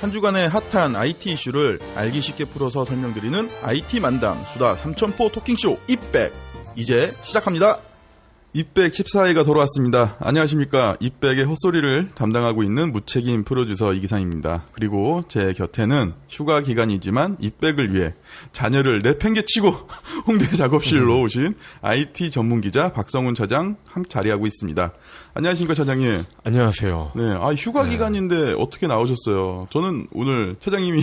한 주간의 핫한 IT 이슈를 알기 쉽게 풀어서 설명드리는 IT 만담 수다 삼천포 토킹쇼 입백 이제 시작합니다. 입백 14회가 돌아왔습니다. 안녕하십니까. 입백의 헛소리를 담당하고 있는 무책임 프로듀서 이기상입니다. 그리고 제 곁에는 휴가 기간이지만 입백을 위해 자녀를 내팽개치고 홍대 작업실로 오신 IT 전문 기자 박성훈 차장 함 자리하고 있습니다. 안녕하십니까, 차장님. 안녕하세요. 네, 아 휴가 기간인데 어떻게 나오셨어요? 저는 오늘 차장님이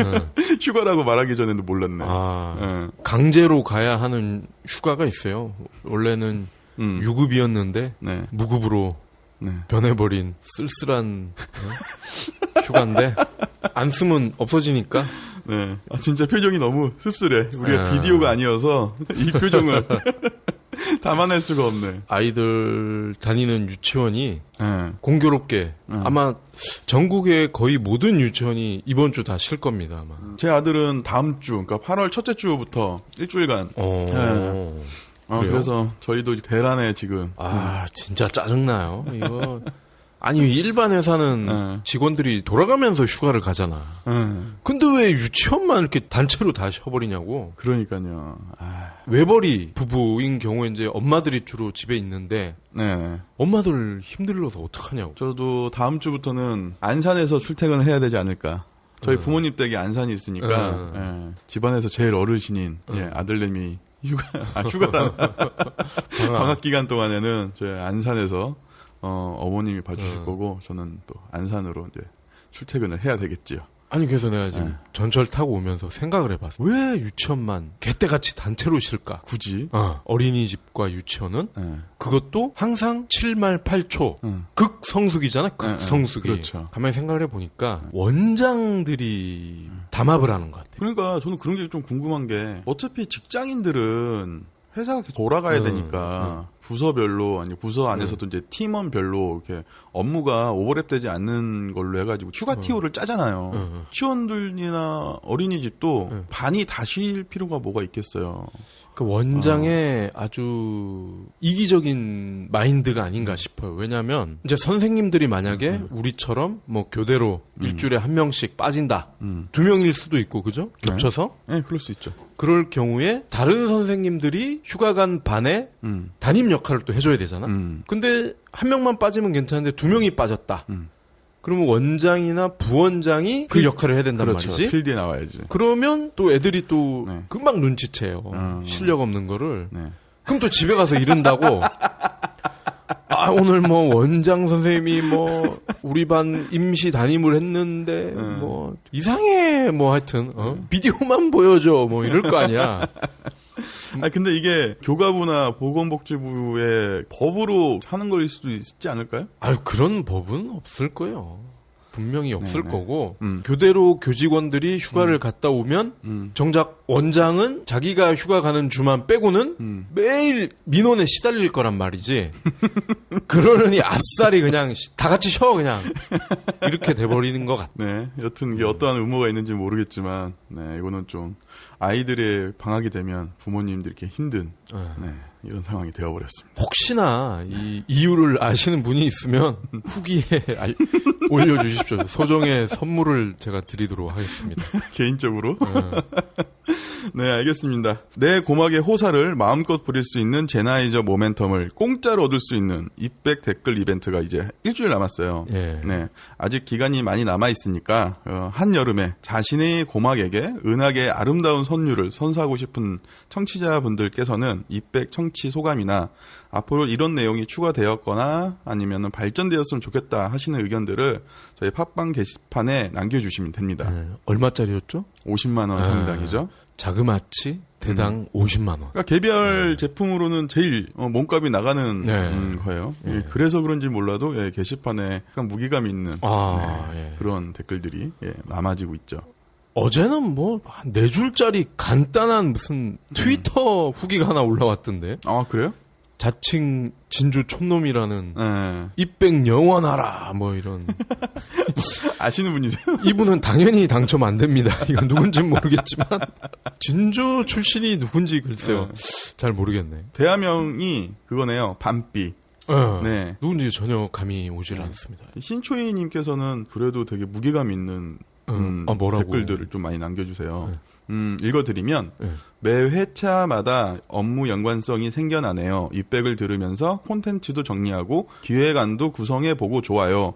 휴가라고 말하기 전에도 몰랐네. 아, 예. 강제로 가야 하는 휴가가 있어요. 원래는 음. 유급이었는데 네, 무급으로 네. 변해버린 쓸쓸한 어? 휴가인데 안 쓰면 없어지니까 네. 아, 진짜 표정이 너무 씁쓸해. 우리가 아. 비디오가 아니어서 이 표정을 담아낼 수가 없네. 아이들 다니는 유치원이 네. 공교롭게 음. 아마 전국의 거의 모든 유치원이 이번 주 다 쉴 겁니다. 아마. 제 아들은 다음 주, 그러니까 8월 첫째 주부터 일주일간. 어. 어, 그래요? 그래서 저희도 대란에 지금. 아, 진짜 짜증나요. 이거. 아니, 일반 회사는 네. 직원들이 돌아가면서 휴가를 가잖아. 네. 근데 왜 유치원만 이렇게 단체로 다 쉬어버리냐고. 그러니까요. 아, 외벌이 부부인 경우에 이제 엄마들이 주로 집에 있는데 네. 엄마들 힘들어서 어떡하냐고. 저도 다음 주부터는 안산에서 출퇴근을 해야 되지 않을까. 저희 음. 부모님 댁이 안산이 있으니까 음. 예, 집안에서 제일 어르신인 예, 음. 아들내미 휴가 아 휴가란 방학 기간 동안에는 저희 안산에서 어, 어머님이 봐주실 음. 거고 저는 또 안산으로 이제 출퇴근을 해야 되겠지요. 아니 그래서 내가 지금 네. 전철 타고 오면서 생각을 해봤어. 왜 유치원만 개떼같이 단체로 쉴까? 굳이. 어, 어린이집과 유치원은 예. 그것도 항상 7말 8초 음. 극성수기잖아. 예, 예. 극성수기. 그렇죠. 가만히 생각을 해보니까 원장들이 담합을 하는 것 같아. 그러니까 저는 그런 게 좀 궁금한 게 어차피 직장인들은 회사가 돌아가야 음, 되니까 부서별로 아니 부서 안에서도 이제 팀원별로 이렇게 업무가 오버랩되지 않는 걸로 해가지고 휴가 티오를 짜잖아요. 음, 음. 치원들이나 어린이집도 음. 반이 다 쉴 필요가 뭐가 있겠어요. 그 원장의 아주 이기적인 마인드가 아닌가 싶어요. 왜냐하면 이제 선생님들이 만약에 우리처럼 뭐 교대로 일주일에 한 명씩 빠진다. 음, 두 명일 수도 있고 그죠? 겹쳐서 네, 그럴 수 있죠. 그럴 경우에 다른 선생님들이 휴가 간 반에 음, 담임 역할을 또 해줘야 되잖아. 음, 근데 한 명만 빠지면 괜찮은데 두 명이 빠졌다. 음. 그러면 원장이나 부원장이 그 필- 역할을 해야 된단 그렇죠. 말이지. 필드에 나와야지. 그러면 또 애들이 또 네. 금방 눈치채요. 음. 실력 없는 거를. 네. 그럼 또 집에 가서 이른다고. 아, 오늘 뭐 원장 선생님이 뭐 우리 반 임시 담임을 했는데 음. 뭐 이상해 뭐 하여튼 어? 비디오만 보여줘 뭐 이럴 거 아니야. 아 근데 이게 교가부나 보건복지부의 법으로 하는 거일 수도 있지 않을까요? 아유 그런 법은 없을 거예요. 분명히 없을 네, 네. 거고 음. 교대로 교직원들이 휴가를 갔다 오면 음, 정작 원장은 자기가 휴가 가는 주만 빼고는 음. 매일 민원에 시달릴 거란 말이지. 그러느니 아싸리 그냥 시- 다 같이 쉬어 그냥 이렇게 돼버리는 것 같아. 네, 여튼 이게 어떠한 의무가 있는지 모르겠지만, 네, 이거는 좀 아이들의 방학이 되면 부모님들이 이렇게 힘든 어. 네, 이런 상황이 되어버렸습니다. 혹시나 이 이유를 아시는 분이 있으면 후기에 알- 올려주십시오. 소정의 선물을 제가 드리도록 하겠습니다. 개인적으로. 어. 네, 알겠습니다. 내 고막의 호사를 마음껏 부릴 수 있는 제나이저 모멘텀을 공짜로 얻을 수 있는 입백 댓글 이벤트가 이제 일주일 남았어요. 예. 네, 아직 기간이 많이 남아 있으니까 어, 한 여름에 자신의 고막에게 은하계 아름다운 선율을 선사하고 싶은 청취자분들께서는 입백 청취 소감이나 앞으로 이런 내용이 추가되었거나 아니면 발전되었으면 좋겠다 하시는 의견들을 저희 팟빵 게시판에 남겨주시면 됩니다. 네, 얼마짜리였죠? 50만 원 아. 상당이죠. 자그마치 대당 50만 원. 그러니까 개별 제품으로는 제일 어, 몸값이 나가는 네. 음, 거예요. 예, 그래서 그런지 몰라도 예, 게시판에 약간 무게감 있는 아, 예. 그런 댓글들이 예, 남아지고 있죠. 어제는 뭐 네 줄짜리 간단한 무슨 트위터 후기가 하나 올라왔던데 아 그래요? 자칭 진주 촌놈이라는 네. 입백 영원하라 뭐 이런 아시는 분이세요? 이분은 당연히 당첨 안 됩니다. 이건 누군지 모르겠지만 진주 출신이 누군지 글쎄요 잘 모르겠네. 대화명이 그거네요. 밤비. 어, 네. 누군지 전혀 감이 오질 않습니다. 신초이님께서는 그래도 되게 무게감 있는 음, 아, 뭐라고? 댓글들을 좀 많이 남겨주세요. 네. 음, 읽어드리면 네. 매 회차마다 업무 연관성이 생겨나네요. 이백을 들으면서 콘텐츠도 정리하고 기획안도 구성해보고 좋아요.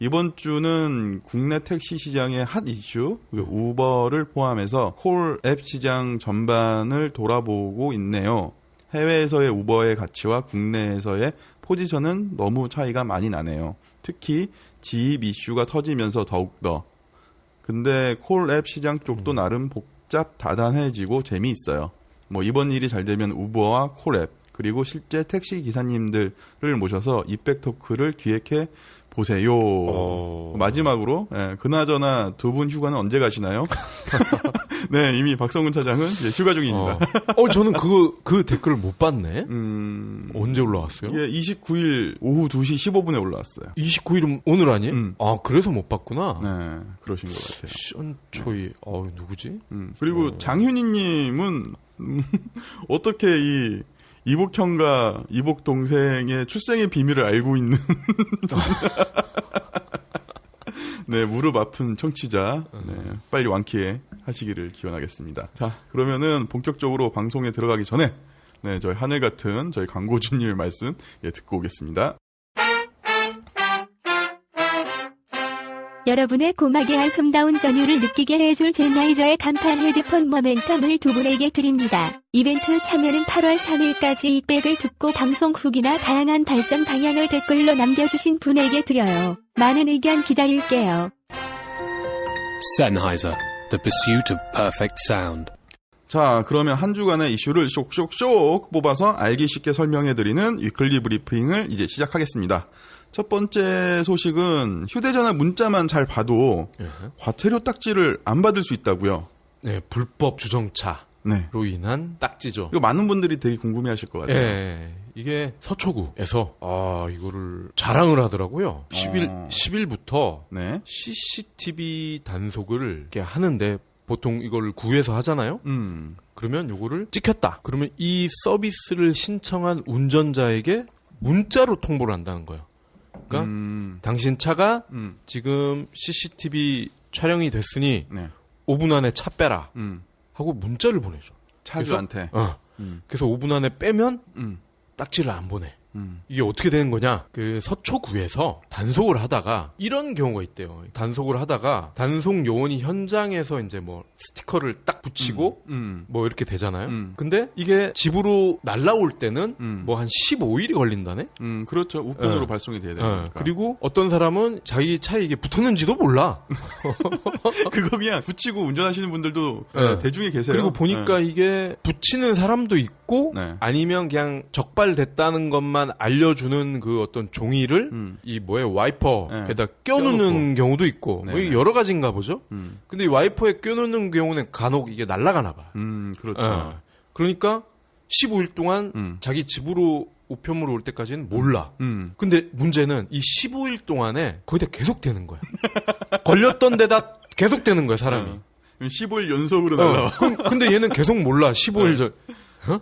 이번 주는 국내 택시 시장의 핫 이슈, 그 우버를 포함해서 콜 앱 시장 전반을 돌아보고 있네요. 해외에서의 우버의 가치와 국내에서의 포지션은 너무 차이가 많이 나네요. 특히 지입 이슈가 터지면서 더욱더. 근데 콜앱 시장 쪽도 나름 복잡 다단해지고 재미있어요. 뭐 이번 일이 잘 되면 우버와 콜 앱, 그리고 실제 택시 기사님들을 모셔서 이백 토크를 기획해 보세요. 어. 마지막으로 예, 그나저나 두 분 휴가는 언제 가시나요? 네, 이미 박성훈 차장은 휴가 중입니다. 어, 어, 저는 그거 그 댓글을 못 봤네. 음, 언제 올라왔어요? 이게 29일 오후 2시 15분에 올라왔어요. 29일은 오늘 아니에요? 음. 아, 그래서 못 봤구나. 네, 그러신 것 같아요. 션초이, 어, 누구지? 음, 그리고 어. 장윤희 님은 음, 어떻게 이 이복 형과 이복 동생의 출생의 비밀을 알고 있는 네 무릎 아픈 청취자 네, 빨리 완쾌 하시기를 기원하겠습니다. 자 그러면은 본격적으로 방송에 들어가기 전에 네 저희 하늘 같은 저희 광고주님의 말씀 예, 듣고 오겠습니다. 여러분의 고막에 알흠다운 전율을 느끼게 해줄 제나이저의 간판 헤드폰 모멘텀을 두 분에게 드립니다. 이벤트 참여는 8월 3일까지 이 백을 듣고 방송 후기나 다양한 발전 방향을 댓글로 남겨주신 분에게 드려요. 많은 의견 기다릴게요. Sennheiser, the pursuit of perfect sound. 자, 그러면 한 주간의 이슈를 쇽쇽쇽 뽑아서 알기 쉽게 설명해드리는 위클리 브리핑을 이제 시작하겠습니다. 첫 번째 소식은 휴대전화 문자만 잘 봐도 예. 과태료 딱지를 안 받을 수 있다고요. 네, 불법 주정차로 네. 인한 딱지죠. 이거 많은 분들이 되게 궁금해하실 것 같아요. 예, 이게 서초구에서 아 이거를 자랑을 하더라고요. 10일 어. 10일부터 네. CCTV 단속을 이렇게 하는데 보통 이걸 구에서 하잖아요. 음. 그러면 요거를 찍혔다. 그러면 이 서비스를 신청한 운전자에게 문자로 통보를 한다는 거예요. 그러니까 음. 당신 차가 음. 지금 CCTV 촬영이 됐으니 네. 5분 안에 차 빼라 음. 하고 문자를 보내줘. 차주한테. 어. 음. 그래서 5분 안에 빼면 음. 딱지를 안 보내. 음. 이게 어떻게 되는 거냐? 그 서초구에서 단속을 하다가 이런 경우가 있대요. 단속을 하다가 단속 요원이 현장에서 이제 뭐 스티커를 딱 붙이고 음. 뭐 이렇게 되잖아요. 음. 근데 이게 집으로 날라올 때는 음. 뭐한 15일이 걸린다네? 음. 그렇죠. 우편으로 어. 발송이 돼야 어, 되니까. 그리고 어떤 사람은 자기 차에 이게 붙었는지도 몰라. 그거 그냥 붙이고 운전하시는 분들도 네. 네, 대중에 계세요. 그리고 보니까 이게 붙이는 사람도 있고 네. 아니면 그냥 적발됐다는 것만 알려주는 그 어떤 종이를 음. 이 뭐에 와이퍼에다 네. 껴놓는 경우도 있고 뭐 네, 네. 여러 가지인가 보죠. 음. 근데 이 와이퍼에 껴놓는 경우는 간혹 이게 날아가나 봐. 음. 그렇죠. 어. 그러니까 15일 동안 음. 자기 집으로 우편물로 올 때까지는 몰라. 음. 근데 문제는 이 15일 동안에 거의 다 계속 되는 거야. 걸렸던 데다 계속 되는 거야, 사람이. 어. 15일 연속으로 어, 날라와. 그럼- 근데 얘는 계속 몰라. 15일 전. 어?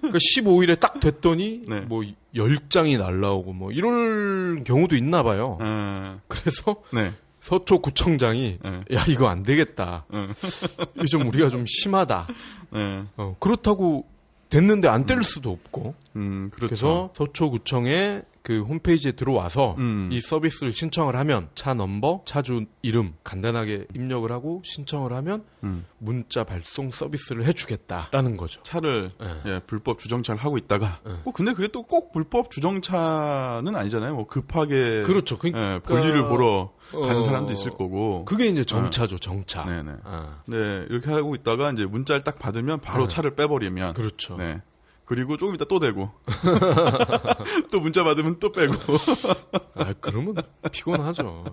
그러니까 15일에 딱 됐더니 네. 뭐 10장이 날라오고 뭐 이럴 경우도 있나 봐요. 어. 그래서 네. 서초 구청장이 네. 야 이거 안 되겠다. 어. 이거 좀 우리가 좀 심하다. 네. 어, 그렇다고 됐는데 안 때릴 수도 없고. 음, 그렇죠. 그래서 서초구청에 그 홈페이지에 들어와서 음. 이 서비스를 신청을 하면 차 넘버, 차주 이름 간단하게 입력을 하고 신청을 하면 음. 문자 발송 서비스를 해주겠다라는 거죠. 차를 네. 예, 불법 주정차를 하고 있다가 네. 뭐 근데 그게 또 꼭 불법 주정차는 아니잖아요. 뭐 급하게 그렇죠. 그러니까 예, 볼일을 보러 가는 어, 사람도 있을 거고. 그게 이제 정차죠, 정차. 네네. 아, 네, 이렇게 하고 있다가 이제 문자를 딱 받으면 바로 네. 차를 빼버리면 그렇죠. 네. 그리고 조금 이따 또 대고 또 문자 받으면 또 빼고 아, 그러면 피곤하죠.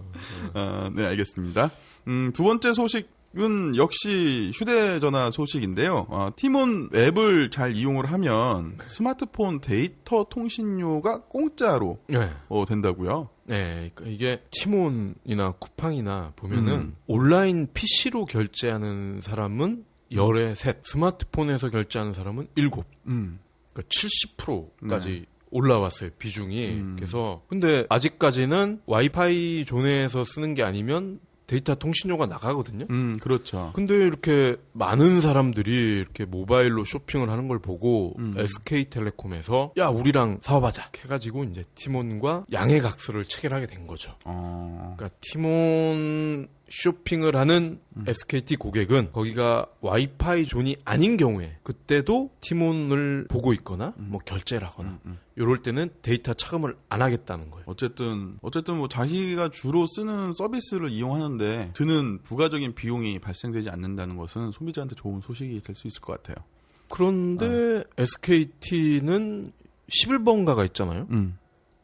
아, 네, 알겠습니다. 음, 두 번째 소식은 역시 휴대전화 소식인데요. 어, 티몬 앱을 잘 이용을 하면 스마트폰 데이터 통신료가 공짜로 네. 어, 된다고요. 네, 그러니까 이게 티몬이나 쿠팡이나 보면은 음. 온라인 PC로 결제하는 사람은 열에 셋, 스마트폰에서 결제하는 사람은 일곱. 음, 그러니까 70%까지 올라왔어요 비중이. 음. 그래서 근데 아직까지는 와이파이 존에서 쓰는 게 아니면 데이터 통신료가 나가거든요. 음, 그렇죠. 근데 이렇게 많은 사람들이 이렇게 모바일로 쇼핑을 하는 걸 보고 음. SK텔레콤에서 야 우리랑 사업하자 해가지고 이제 티몬과 양해 각서를 체결하게 된 거죠. 어, 그러니까 티몬 쇼핑을 하는 음. SKT 고객은 거기가 와이파이 존이 아닌 경우에 그때도 티몬을 보고 있거나 뭐 결제를 하거나 음, 음. 이럴 때는 데이터 차감을 안 하겠다는 거예요. 어쨌든 어쨌든 뭐 자기가 주로 쓰는 서비스를 이용하는데 드는 부가적인 비용이 발생되지 않는다는 것은 소비자한테 좋은 소식이 될 수 있을 것 같아요. 그런데 SKT는 11번가가 있잖아요. 음.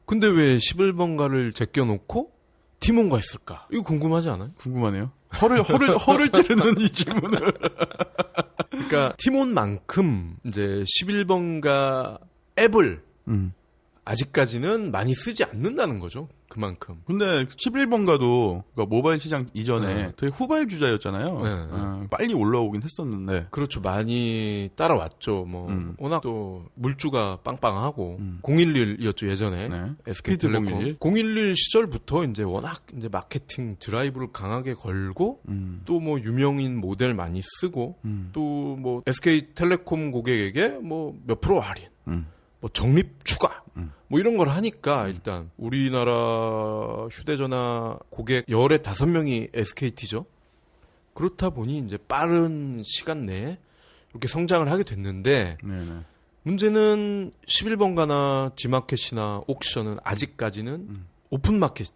근데 왜 11번가를 제껴놓고 티몬가 했을까? 이거 궁금하지 않아요? 궁금하네요. 허를 허를 허를 찌르는 이 질문을. 그러니까 티몬만큼 이제 11번가 앱을 음. 아직까지는 많이 쓰지 않는다는 거죠. 그만큼. 근데 11번가도 그러니까 모바일 시장 이전에 네. 되게 후발 주자였잖아요. 네. 어, 빨리 올라오긴 했었는데. 그렇죠. 많이 따라왔죠. 뭐 음. 워낙 또 물주가 빵빵하고 음. 011이었죠 예전에 네. SK텔레콤 히트 011 시절부터 이제 워낙 이제 마케팅 드라이브를 강하게 걸고 음. 또뭐 유명인 모델 많이 쓰고 음. 또뭐 SK텔레콤 고객에게 뭐 몇 프로 할인 음. 뭐 적립 추가 음. 뭐 이런 걸 하니까 일단 우리나라 휴대전화 고객 열에 다섯 명이 SKT죠. 그렇다 보니 이제 빠른 시간 내에 이렇게 성장을 하게 됐는데 네네. 문제는 11번가나 지마켓이나 옥션은 아직까지는 음. 오픈마켓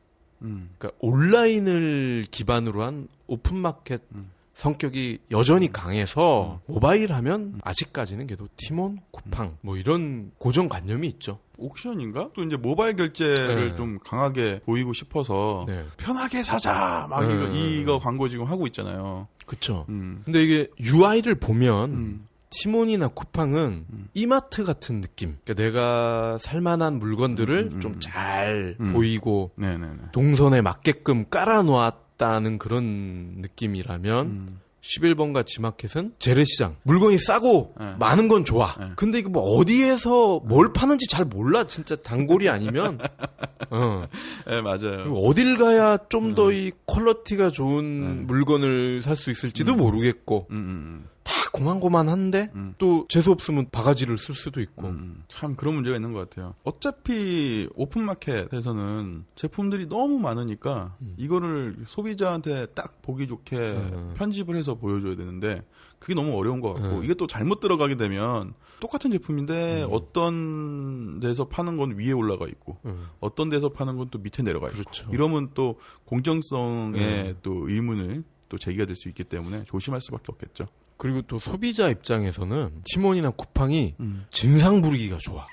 음. 그러니까 온라인을 기반으로 한 오픈마켓 음. 성격이 여전히 강해서 모바일 하면 아직까지는 그래도 티몬, 쿠팡 뭐 이런 고정관념이 있죠. 옥션인가? 또 이제 모바일 결제를 네. 좀 강하게 보이고 싶어서 네. 편하게 사자 막 네. 이거, 이거 광고 지금 하고 있잖아요. 그쵸. 음. 근데 이게 UI를 보면 음. 티몬이나 쿠팡은 음. 이마트 같은 느낌. 그러니까 내가 살만한 물건들을 음, 음, 음. 좀잘 음. 보이고 네네네. 동선에 맞게끔 깔아놓았 다는 그런 느낌이라면 음. 11번가 지마켓은 재래시장 물건이 싸고 네. 많은 건 좋아. 네. 근데 이거 뭐 어디에서 뭘 파는지 잘 몰라. 진짜 단골이 아니면 어. 네 맞아요. 어딜 가야 좀 음. 더이 퀄러티가 좋은 네. 물건을 살 수 있을지도 음. 모르겠고 음, 음, 다 고만고만한데 음. 또 재수 없으면 바가지를 쓸 수도 있고 음, 참 그런 문제가 있는 것 같아요. 어차피 오픈마켓에서는 제품들이 너무 많으니까 음. 이거를 소비자한테 딱 보기 좋게 음. 편집을 해서 보여줘야 되는데 그게 너무 어려운 것 같고 음. 이게 또 잘못 들어가게 되면 똑같은 제품인데 음. 어떤 데서 파는 건 위에 올라가 있고 음, 어떤 데서 파는 건 또 밑에 내려가 있고 그렇죠. 이러면 또 공정성에 음. 또 의문을 또 제기가 될 수 있기 때문에 조심할 수밖에 없겠죠. 그리고 또 소비자 입장에서는 티몬이나 쿠팡이 음. 진상 부리기가 좋아.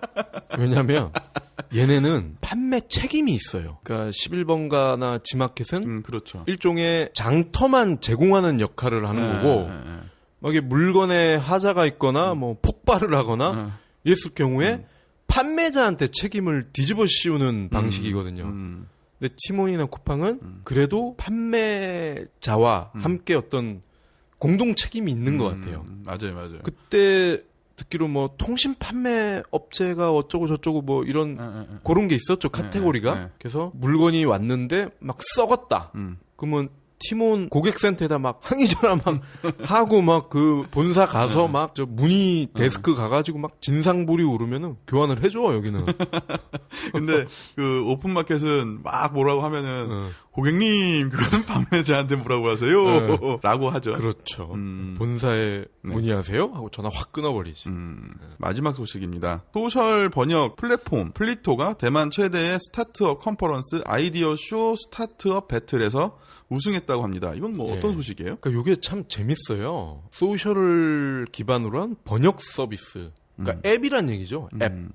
왜냐면 얘네는 판매 책임이 있어요. 그러니까 11번가나 지마켓은 음, 그렇죠. 일종의 장터만 제공하는 역할을 하는 네, 거고 네, 네. 막 이게 물건에 하자가 있거나 뭐 폭발을 하거나 네. 이랬을 경우에 음. 판매자한테 책임을 뒤집어 씌우는 방식이거든요. 음. 근데 티몬이나 쿠팡은 음. 그래도 판매자와 음. 함께 어떤 공동 책임이 있는 것 음, 같아요. 맞아요, 맞아요. 그때 듣기로 뭐 통신 판매 업체가 어쩌고 저쩌고 뭐 이런 예, 예, 예. 그런 게 있었죠 카테고리가. 네, 네. 그래서 물건이 왔는데 막 썩었다. 음. 그러면 티몬 고객센터에다 막 항의 전화 막 하고 막 그 본사 가서 네. 막저 문의 데스크 가가지고 막 진상부리 오르면은 교환을 해줘 여기는. 근데 그 오픈마켓은 막 뭐라고 하면은 어, 고객님 그거는 판매자한테 뭐라고 하세요? 라고 하죠. 그렇죠. 음. 본사에 네. 문의하세요 하고 전화 확 끊어버리지. 음, 마지막 소식입니다. 소셜 번역 플랫폼 플리토가 대만 최대의 스타트업 컨퍼런스 아이디어 쇼 스타트업 배틀에서 우승했다고 합니다. 이건 뭐 예. 어떤 소식이에요? 그러니까 이게 참 재밌어요. 소셜을 기반으로 한 번역 서비스. 그러니까 앱이란 얘기죠. 앱 음,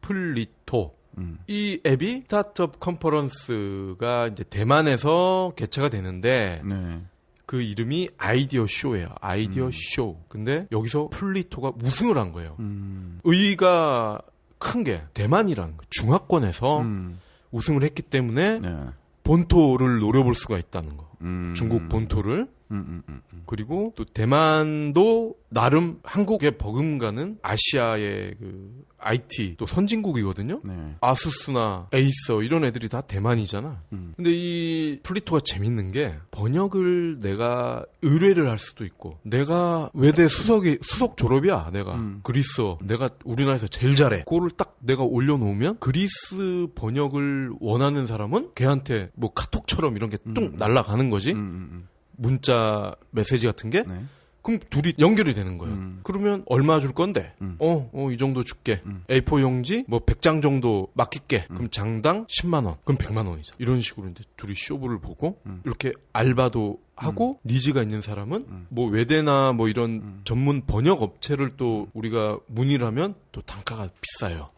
플리토. 음, 이 앱이 스타트업 컨퍼런스가 이제 대만에서 개최가 되는데 네. 그 이름이 아이디어 쇼예요. 아이디어 음. 쇼. 근데 여기서 플리토가 우승을 한 거예요. 음, 의의가 큰 게 대만이라는 거. 중화권에서 음, 우승을 했기 때문에 네. 본토를 노려볼 수가 있다는 거. 음, 중국 본토를. 음, 음, 음, 음. 그리고 또 대만도 나름 한국에 버금가는 아시아의 그 IT 또 선진국이거든요. 네. 아수스나 에이서 이런 애들이 다 대만이잖아. 음. 근데 이 플리토가 재밌는 게 번역을 내가 의뢰를 할 수도 있고 내가 외대 수석이 수석 졸업이야 내가 음. 그리스어 내가 우리나라에서 제일 잘해 그거를 딱 내가 올려놓으면 그리스 번역을 원하는 사람은 걔한테 뭐 카톡처럼 이런 게뚝 음. 날라가는 거지 음, 음, 문자 메시지 같은 게 음. 네. 그럼 둘이 연결이 되는 거예요. 음. 그러면 얼마 줄 건데? 음. 어, 어, 이 정도 줄게. 음. A4 용지 뭐 100장 정도 맡길게. 그럼 장당 10만 원. 그럼 100만 원이죠. 이런 식으로 이제 둘이 쇼부를 보고 음. 이렇게 알바도 하고 니즈가 있는 사람은 음. 뭐 외대나 뭐 이런 음. 전문 번역 업체를 또 우리가 문의를 하면 또 단가가 비싸요.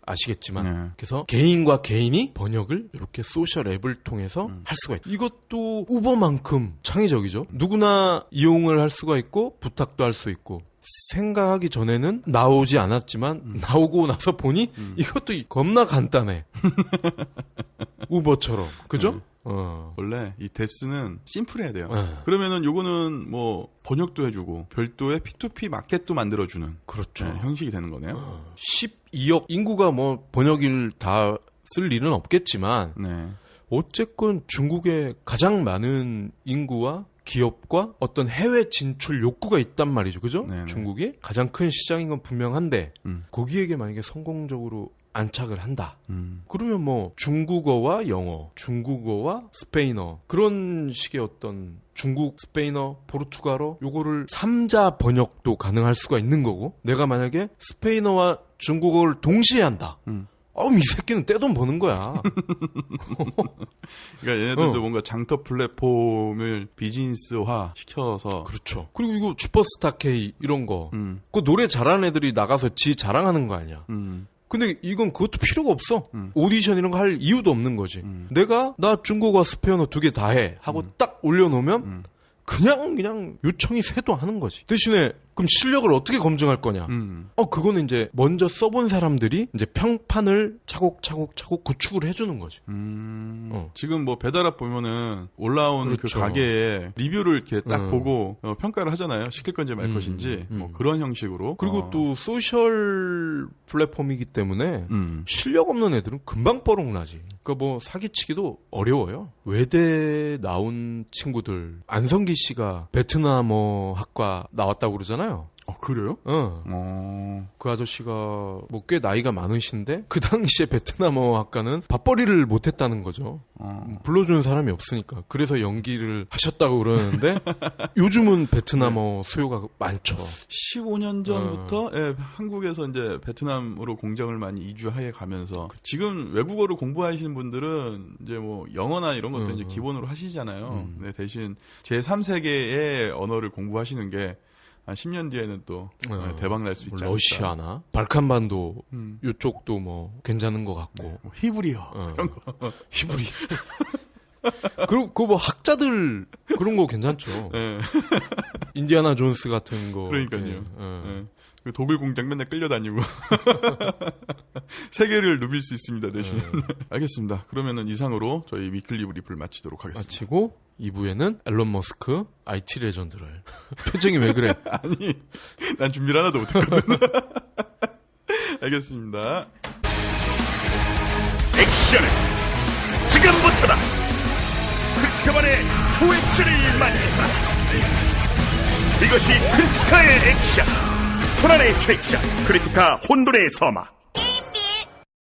음. 아시겠지만. 네. 그래서 개인과 개인이 번역을 이렇게 소셜 앱을 통해서 음. 할 수가 있다. 이것도 우버만큼 창의적이죠. 누구나 이용을 할 수가 있고 부탁도 할 수 있고 생각하기 전에는 나오지 않았지만 음. 나오고 나서 보니 이것도 겁나 간단해. 우버처럼 그죠? 네. 어. 원래 이 뎁스는 심플해야 돼요. 네. 그러면은 요거는 뭐 번역도 해주고 별도의 P2P 마켓도 만들어주는 그렇죠. 네, 형식이 되는 거네요. 12억 인구가 뭐 번역일 다 쓸 일은 없겠지만 네. 어쨌건 중국에 가장 많은 인구와 기업과 어떤 해외 진출 욕구가 있단 말이죠. 그죠? 네네. 중국이 가장 큰 시장인 건 분명한데 음. 거기에게 만약에 성공적으로 안착을 한다. 음. 그러면 뭐 중국어와 영어, 중국어와 스페인어 그런 식의 어떤 중국, 스페인어, 포르투갈어 요거를 삼자 번역도 가능할 수가 있는 거고 내가 만약에 스페인어와 중국어를 동시에 한다. 음. 어이 새끼는 떼돈 버는 거야. 그러니까 얘네들도 어. 뭔가 장터 플랫폼을 비즈니스화 시켜서 그렇죠. 그리고 이거 슈퍼스타 K 이런 거. 음. 그 노래 잘하는 애들이 나가서 지 자랑하는 거 아니야. 음. 근데 이건 그것도 필요가 없어. 음. 오디션 이런 거 할 이유도 없는 거지. 음. 내가 나 중국어 스페인어 두 개 다 해. 하고 딱 올려놓으면 음. 그냥 그냥 요청이 새도 하는 거지. 대신에 그럼 실력을 어떻게 검증할 거냐? 음. 어 그거는 이제 먼저 써본 사람들이 이제 평판을 차곡차곡 차곡 구축을 해주는 거지. 음. 어. 지금 뭐 배달앱 보면은 올라온 그 그렇죠. 가게에 리뷰를 이렇게 딱 음. 보고 어, 평가를 하잖아요. 시킬 건지 말 음, 것인지 음. 뭐 그런 형식으로. 그리고 어. 또 소셜 플랫폼이기 때문에 음. 실력 없는 애들은 금방 뻐록 나지. 그러니까 뭐 사기치기도 어려워요. 외대 나온 친구들 안성기 씨가 베트남어 학과 나왔다고 그러잖아요. 어 그래요? 어. 어. 그 아저씨가 뭐 꽤 나이가 많으신데 그 당시에 베트남어 학과는 밥벌이를 못했다는 거죠. 어. 불러주는 사람이 없으니까. 그래서 연기를 하셨다고 그러는데 요즘은 베트남어 수요가 많죠. 15년 전부터 어. 예, 한국에서 이제 베트남으로 공장을 많이 이주하여 가면서 지금 외국어를 공부하시는 분들은 이제 뭐 영어나 이런 것도 음, 이제 음. 기본으로 하시잖아요. 음. 네, 대신 제 3세계의 언어를 공부하시는 게 한 10년 뒤에는 또 어, 예, 대박 날 수 있지 뭐 않을까. 러시아나 발칸반도 음. 요쪽도 뭐 괜찮은 것 같고 뭐 히브리어 어. 이런 거. 히브리. 그리고 그 뭐 학자들 그런 거 괜찮죠. 예. 인디아나 존스 같은 거. 그러니까요. 어. 예. 그 독일 공장 맨날 끌려다니고 세계를 누빌 수 있습니다 대신. 네. 알겠습니다. 그러면은 이상으로 저희 위클리 브리프를 마치도록 하겠습니다. 마치고 2부에는 앨런 머스크 IT 레전드를 표정이 왜 그래? 아니, 난 준비를 하나도 못했거든. 알겠습니다. 액션은 지금부터다. 크리티카만의 초액션을 만든다. 이것이 크리티카의 액션. 손안의 최액션 크리티카 혼돈의 서막.